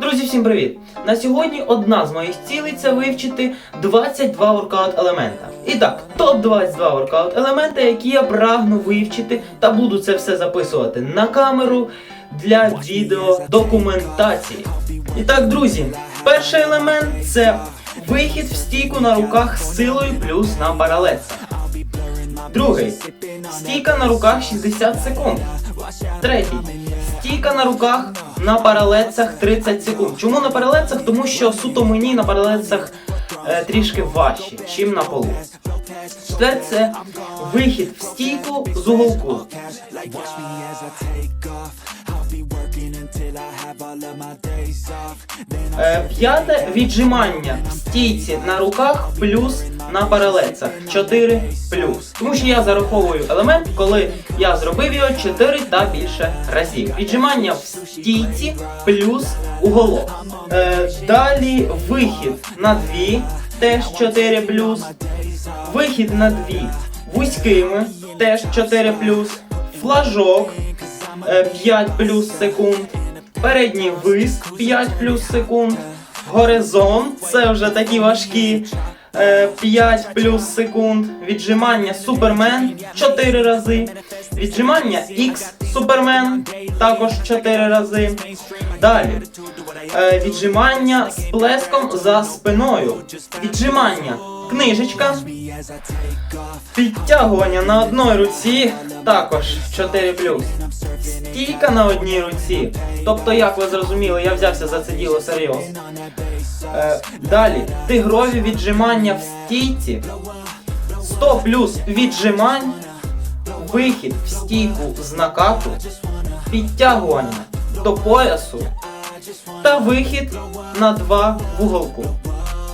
Друзі, всім привіт! На сьогодні одна з моїх цілей це вивчити 22 воркаут елемента. І так, топ-22 воркаут елемента, які я прагну вивчити, та буду це все записувати на камеру для відеодокументації. І так, друзі, перший елемент це вихід в стійку на руках з силою плюс на паралецах. Другий стійка на руках 60 секунд. Третій. Стійка на руках на паралецях 30 секунд. Чому на паралецях? Тому що суто мені на паралецях е, трішки важче, чим на полу. Четверте це вихід в стійку з уголку. Е, П'яте віджимання в стійці на руках плюс на паралецях 4 плюс. Тому що я зараховую елемент, коли я зробив його 4 та більше разів. Віджимання в стійці плюс уголок. Е, далі вихід на 2, теж 4 плюс. Вихід на 2 вузькими, теж 4 плюс. Флажок е, 5 плюс секунд. Передній виск 5 плюс секунд. Горизонт це вже такі важкі. Е, 5 плюс секунд. Віджимання Супермен 4 рази. Віджимання X Супермен також 4 рази. Далі. Е, Віджимання з плеском за спиною. Віджимання книжечка. Підтягування на одній руці також 4 плюс. Стійка на одній руці. Тобто, як ви зрозуміли, я взявся за це діло серйозно. Е, далі, тигрові віджимання в стійці. 100 плюс віджимань. Вихід в стійку з накату. Підтягування до поясу. Та вихід на 2 в уголку.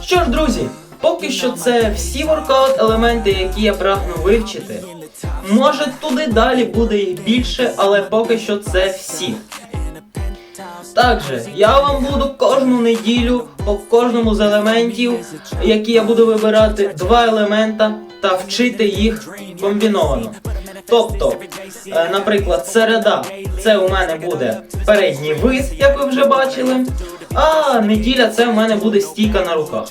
Що ж, друзі, поки що це всі воркаут елементи, які я прагну вивчити. Може туди далі буде їх більше, але поки що це всі. Также я вам буду кожну неділю по кожному з елементів, які я буду вибирати, два елемента та вчити їх комбіновано. Тобто, е, наприклад, середа це у мене буде передній вис, як ви вже бачили. А неділя це у мене буде стійка на руках.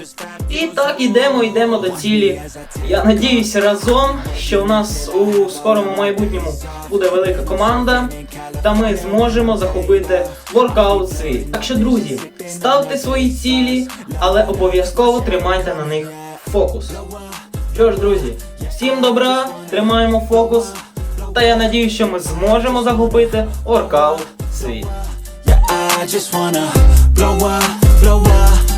І так ідемо, йдемо до цілі. Я надіюся разом, що у нас у скорому майбутньому буде велика команда, та ми зможемо захопити воркаут світ. Так що, друзі, ставте свої цілі, але обов'язково тримайте на них фокус. Що ж, друзі, всім добра, тримаємо фокус. Та я надію, що ми зможемо захопити воркаут світ. just wanna blow up, blow up.